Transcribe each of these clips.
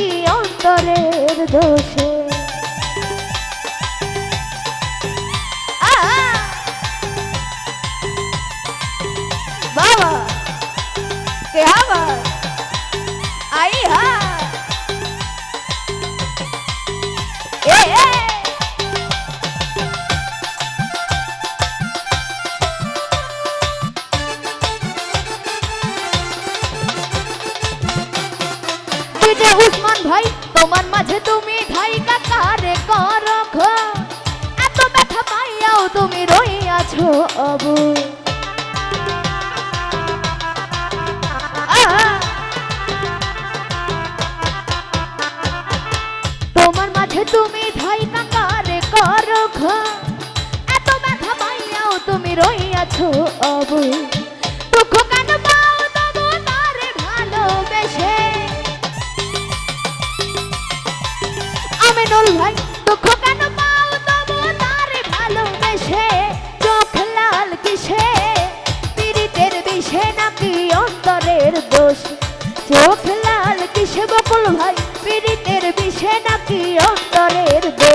কি অন্তরের দোষে? বাবা কে আবার? আই হা ভাই, তোমার মাঝে তুমি ঢাই কাকারে করখ এত ব্যথা পাইয়াও তুমি আছো অবু। তোমার মাঝে তুমি ঢাই কাকারে করখ এত ব্যথা পাইয়াও তুমি আছো অবু। চোখ লাল কিসে বকুল ভাই? পিড়িতের বিষে নাকি অন্তরের বে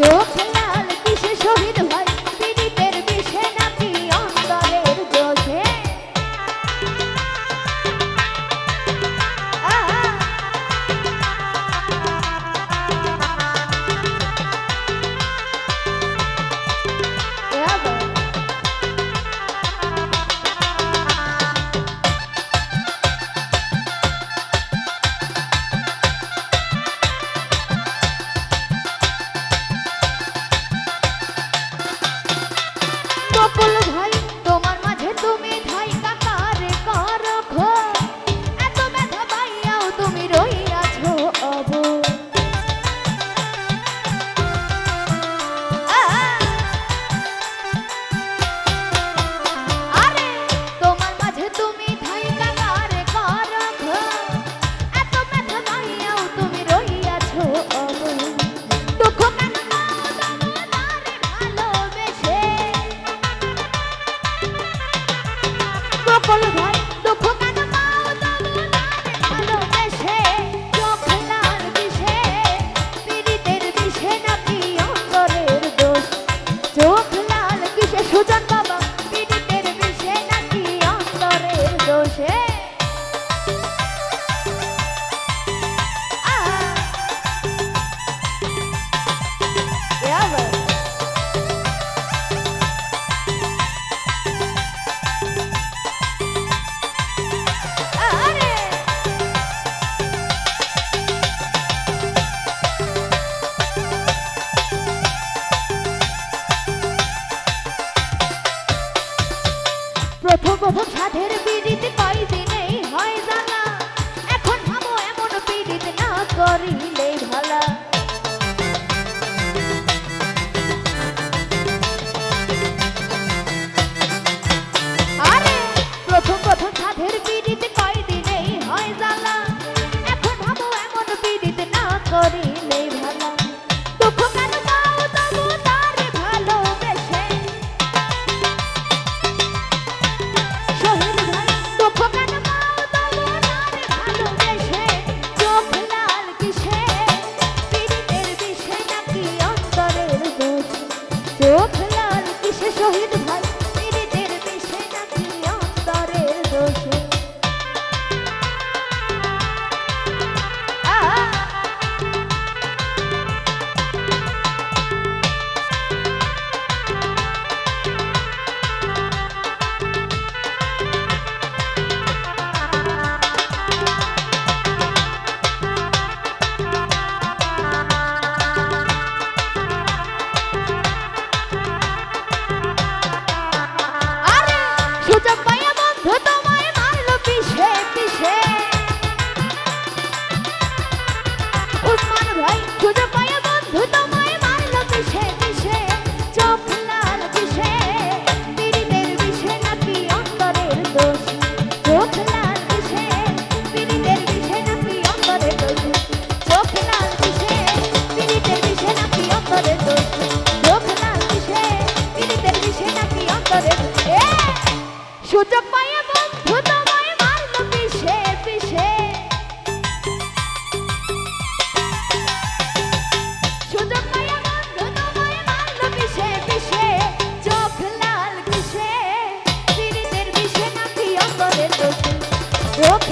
চোখ প্রথম প্রথম সাধের বিড়িতে পাই